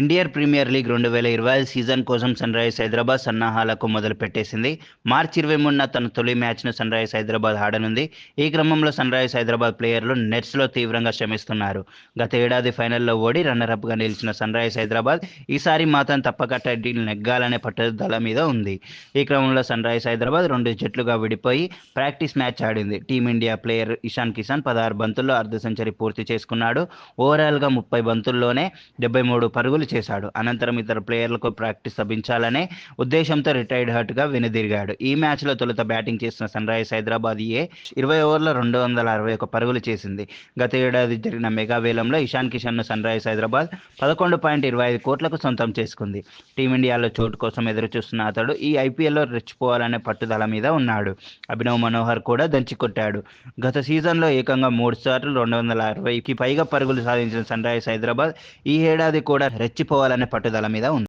Indian premier league రెండు వేల ఇరవై ఐదు సీజన్ కోసం సన్ రైజర్స్ హైదరాబాద్ సన్నాహాలకు మొదలు పెట్టేసింది మార్చి ఇరవై మూడున తన తొలి మ్యాచ్ను సన్ రైజర్స్ హైదరాబాద్ ఆడనుంది. ఈ క్రమంలో సన్ రైజర్స్ హైదరాబాద్ ప్లేయర్లు నెట్స్లో తీవ్రంగా శ్రమిస్తున్నారు. గత ఏడాది ఫైనల్లో ఓడి రన్నరప్గా నిలిచిన సన్ రైజర్స్ హైదరాబాద్ ఈసారి మాత్రం తప్పక టైటిల్ నెగ్గాలనే పట్టుదల మీద ఉంది. ఈ క్రమంలో సన్ రైజర్స్ హైదరాబాద్ రెండు జట్లుగా విడిపోయి ప్రాక్టీస్ మ్యాచ్ ఆడింది. Team India player Ishan Kishan పదహారు బంతుల్లో అర్ధ సెంచరీ పూర్తి చేసుకున్నాడు. ఓవరాల్గా ముప్పై బంతుల్లోనే డెబ్బై మూడు పరుగులు చేశాడు. అనంతరం ఇతర ప్లేయర్లకు ప్రాక్టీస్ లభించాలనే ఉద్దేశంతో రిటైర్డ్ హర్ట్గా వెనుదిరిగాడు. ఈ మ్యాచ్లో తొలుత బ్యాటింగ్ చేసిన సన్ రైజర్స్ హైదరాబాద్ ఏ ఇరవై ఓవర్ల రెండు వందల అరవై ఒక పరుగులు చేసింది. గత ఏడాది జరిగిన మెగా వేలంలో ఇషాన్ కిషన్ను సన్ రైజర్స్ హైదరాబాద్ పదకొండు పాయింట్ ఇరవై ఐదు కోట్లకు సొంతం చేసుకుంది. టీమిండియాలో చోటు కోసం ఎదురుచూస్తున్న అతడు ఈ ఐపీఎల్లో రెచ్చిపోవాలనే పట్టుదల మీద ఉన్నాడు. అభినవ్ మనోహర్ కూడా దంచికొట్టాడు. గత సీజన్లో ఏకంగా మూడు సార్లు రెండు వందల అరవైకి పైగా పరుగులు సాధించిన సన్ రైజర్స్ హైదరాబాద్ ఈ ఏడాది కూడా రెచ్చిపోవాలనే పట్టుదల మీద ఉంది.